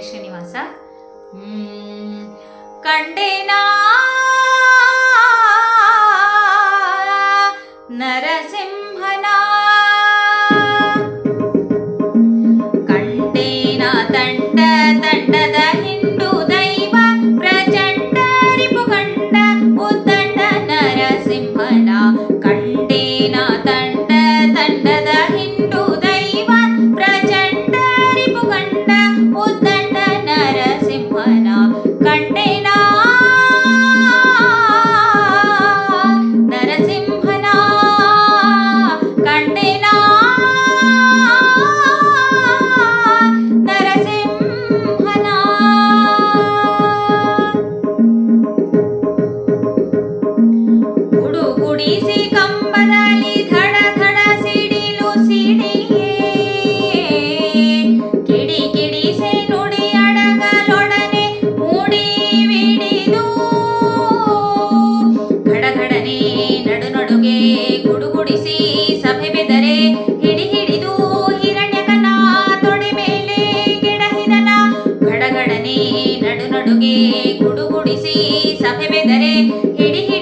ಶ್ರೀನಿವಾಸ. ಕಂಡೆನಾ वेदरे केडी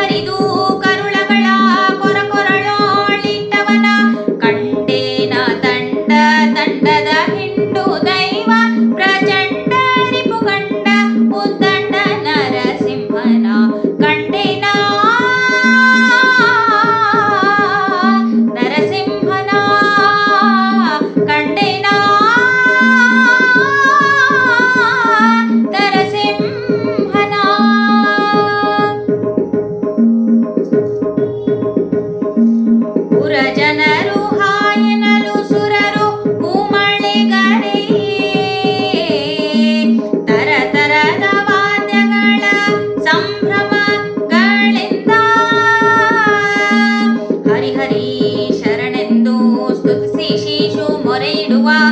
Wow.